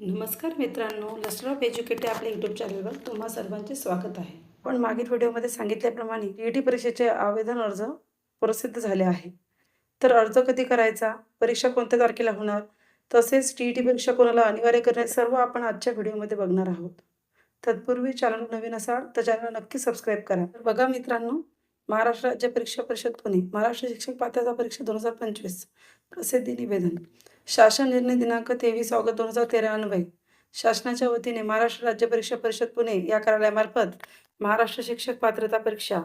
नमस्कार मित्रांनो लस्टर एज्युकेटे आपल्या यूट्यूब चॅनलवर तुम्हा सर्वांचे स्वागत आहे. पण मागील व्हिडिओमध्ये सांगितल्याप्रमाणे ई टी परीक्षेचे आवेदन अर्ज प्रसिद्ध झाले आहे. तर अर्ज कधी करायचा परीक्षा कोणत्या तारखेला होणार तसेच टी ई टी परीक्षा कोणाला अनिवार्य करणे सर्व आपण आजच्या व्हिडिओमध्ये बघणार आहोत. तत्पूर्वी चॅनल नवीन असाल तर चॅनल नक्की सबस्क्राईब करा. तर बघा मित्रांनो महाराष्ट्र राज्य परीक्षा परिषद पुणे महाराष्ट्र शिक्षक पात्रता परीक्षा दोन हजार पंचवीस प्रसिद्धी निवेदन. शासन निर्णय दिनांक तेवीस ऑगस्ट दोन हजार तेरा अन्वय. शासनाच्या वतीने महाराष्ट्र राज्य परीक्षा परिषद पुणे या कार्यालयामार्फत महाराष्ट्र शिक्षक पात्रता परीक्षा.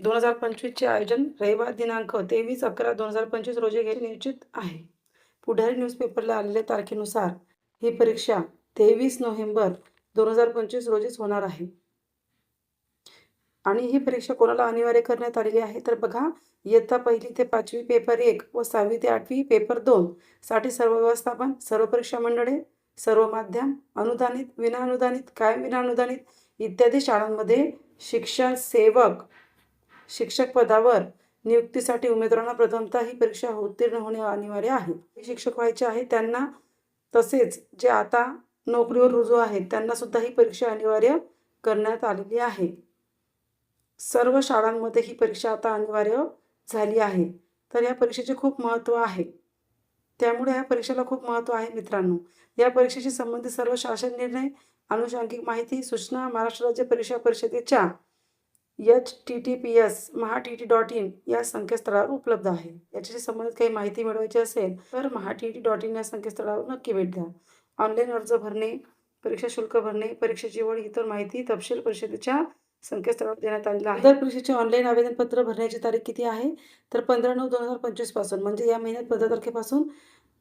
दोन हजार पंचवीसचे आयोजन रविवार दिनांक तेवीस अकरा दोन हजार पंचवीस रोजी घेणे नियोजित आहे. पुढारी न्यूजपेपरला आलेल्या तारखेनुसार ही परीक्षा तेवीस नोव्हेंबर दोन हजार पंचवीस रोजीच होणार आहे. आणि ही परीक्षा कोणाला अनिवार्य करण्यात आलेली आहे? तर बघा इयत्ता पहिली ते पाचवी पेपर एक व सहावी ते आठवी पेपर दोन साठी सर्व व्यवस्थापन सर्व परीक्षा मंडळे सर्व माध्यम अनुदानित विनाअनुदानित कायम विनाअनुदानित इत्यादी शाळांमध्ये शिक्षण सेवक शिक्षक पदावर नियुक्तीसाठी उमेदवारांना प्रथमतः ही परीक्षा उत्तीर्ण होणे अनिवार्य आहे. शिक्षक व्हायचे आहे त्यांना तसेच जे आता नोकरीवर रुजू आहेत त्यांना सुद्धा ही परीक्षा अनिवार्य करण्यात आलेली आहे. सर्व शाळांमध्ये ही परीक्षा आता अनिवार्य झाली आहे. तर या परीक्षेचे खूप महत्त्व आहे. त्यामुळे या परीक्षेला खूप महत्त्व आहे मित्रांनो. या परीक्षेशी संबंधित सर्व शासन निर्णय आनुषंगिक माहिती सूचना महाराष्ट्र राज्य परीक्षा परिषदेच्या H T T P S Maha T T dot in या संकेतस्थळावर उपलब्ध आहे. याच्याशी संबंधित काही माहिती मिळवायची असेल तर Maha T T dot in या संकेतस्थळावर नक्की भेट द्या. ऑनलाईन अर्ज भरणे परीक्षा शुल्क भरणे परीक्षेची वड इतर माहिती तपशील परिषदेच्या संकेतस्थळावर देण्यात आलेला आहे. दर परीक्षेचे ऑनलाईन आवेदनपत्र भरण्याची तारीख किती आहे? तर पंधरा नऊ दोन हजार पंचवीसपासून म्हणजे या महिन्यात पंधरा तारखेपासून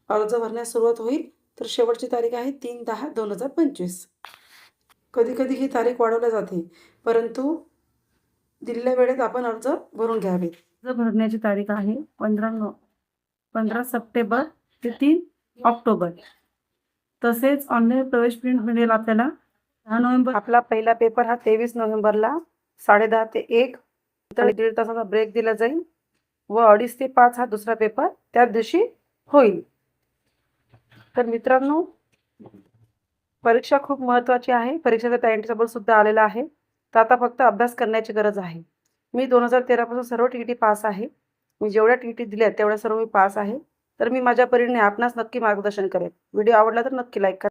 अर्ज भरण्यास सुरुवात होईल. तर शेवटची तारीख आहे तीन दहा दोन हजार पंचवीस. कधी कधी ही तारीख वाढवल्या जाते परंतु दिलेल्या वेळेत आपण अर्ज भरून घ्यावे अर्ज भरण्याची तारीख आहे पंधरा नो पंधरा सप्टेंबर ते तीन ऑक्टोबर. तसेच ऑनलाईन प्रवेश प्रिंट मिळेल आपल्याला. दहा नोव्हेंबर आपला पहिला पेपर हा तेवीस नोव्हेंबरला साडेदहा ते एक. तर दीड तासाचा ब्रेक दिला जाईल व अडीच ते पाच हा दुसरा पेपर त्याच दिवशी होईल. तर मित्रांनो परीक्षा खूप महत्त्वाची आहे. परीक्षेचा टाइम टेबल सुद्धा आलेला आहे. तर आता फक्त अभ्यास करण्याची गरज आहे. मी दोन हजार तेरापासून सर्व टी टी पास आहे. मी जेवढ्या टी टी दिल्या तेवढ्या सर्व मी पास आहे. तर मी माझ्या परीने आपणास नक्की मार्गदर्शन करेन. व्हिडिओ आवडला तर नक्की लाईक करा.